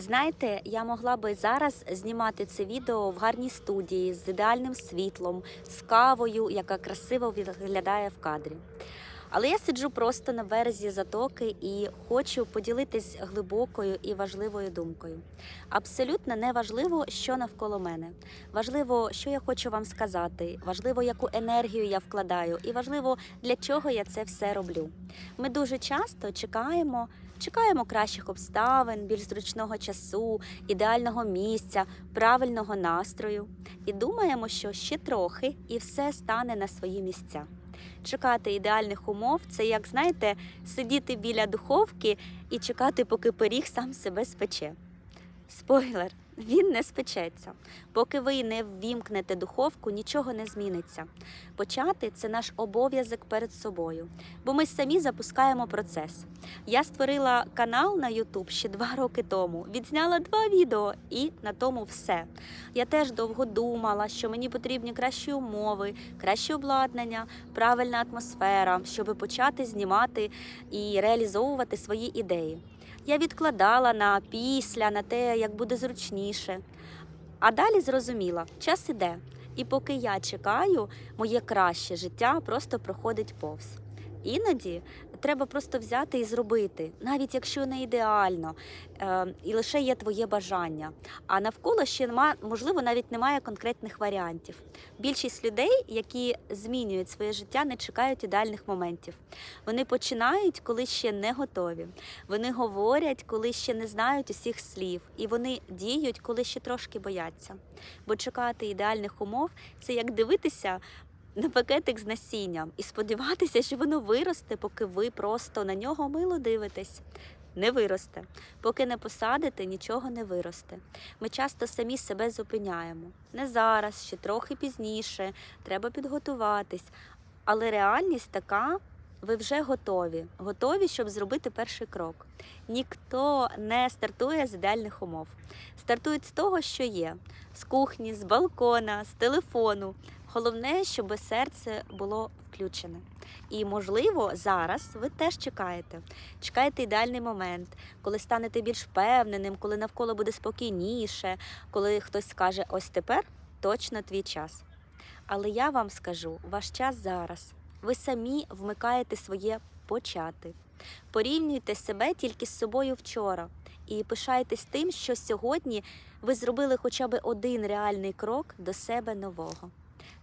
Знаєте, я могла би зараз знімати це відео в гарній студії з ідеальним світлом, з кавою, яка красиво виглядає в кадрі. Але я сиджу просто на березі затоки і хочу поділитись глибокою і важливою думкою. Абсолютно не важливо, що навколо мене. Важливо, що я хочу вам сказати, важливо, яку енергію я вкладаю, і важливо, для чого я це все роблю. Ми дуже часто чекаємо. Чекаємо кращих обставин, більш зручного часу, ідеального місця, правильного настрою і думаємо, що ще трохи і все стане на свої місця. Чекати ідеальних умов це як знаєте, сидіти біля духовки і чекати, поки пиріг сам себе спече. Спойлер, він не спечеться. Поки ви не ввімкнете духовку, нічого не зміниться. Почати це наш обов'язок перед собою, бо ми самі запускаємо процес. Я створила канал на YouTube ще два роки тому, відзняла два відео і на тому все. Я теж довго думала, що мені потрібні кращі умови, краще обладнання, правильна атмосфера, щоб почати знімати і реалізовувати свої ідеї. Я відкладала на після, на те, як буде зручніше. А далі зрозуміла, час іде. І поки я чекаю, моє краще життя просто проходить повз. Іноді треба просто взяти і зробити, навіть якщо не ідеально, е, і лише є твоє бажання. А навколо ще нема, можливо, навіть немає конкретних варіантів. Більшість людей, які змінюють своє життя, не чекають ідеальних моментів. Вони починають, коли ще не готові. Вони говорять, коли ще не знають усіх слів, і вони діють, коли ще трошки бояться. Бо чекати ідеальних умов це як дивитися на пакетик з насінням і сподіватися, що воно виросте, поки ви просто на нього мило дивитесь. Не виросте. Поки не посадите, нічого не виросте. Ми часто самі себе зупиняємо. Не зараз, ще трохи пізніше, треба підготуватись. Але реальність така, ви вже готові. Готові, щоб зробити перший крок. Ніхто не стартує з ідеальних умов. Стартують з того, що є: з кухні, з балкона, з телефону. Головне, щоб серце було включене. І, можливо, зараз ви теж чекаєте. Чекаєте ідеальний момент, коли станете більш впевненим, коли навколо буде спокійніше, коли хтось скаже: ось тепер точно твій час. Але я вам скажу, ваш час зараз. Ви самі вмикаєте своє почати. Порівнюйте себе тільки з собою вчора і пишайтесь тим, що сьогодні ви зробили хоча б один реальний крок до себе нового.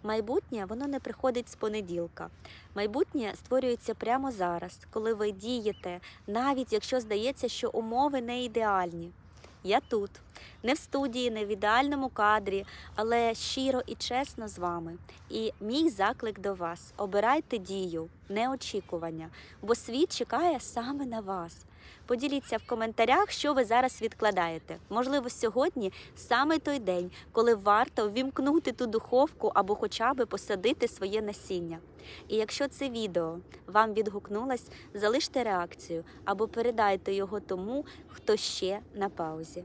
Майбутнє воно не приходить з понеділка. Майбутнє створюється прямо зараз, коли ви дієте, навіть якщо здається, що умови не ідеальні. Я тут, не в студії, не в ідеальному кадрі, але щиро і чесно з вами. І мій заклик до вас: обирайте дію, не очікування, бо світ чекає саме на вас. Поділіться в коментарях, що ви зараз відкладаєте. Можливо, сьогодні саме той день, коли варто ввімкнути ту духовку або хоча б посадити своє насіння. І якщо це відео вам відгукнулось, залиште реакцію або передайте його тому, хто ще на паузі.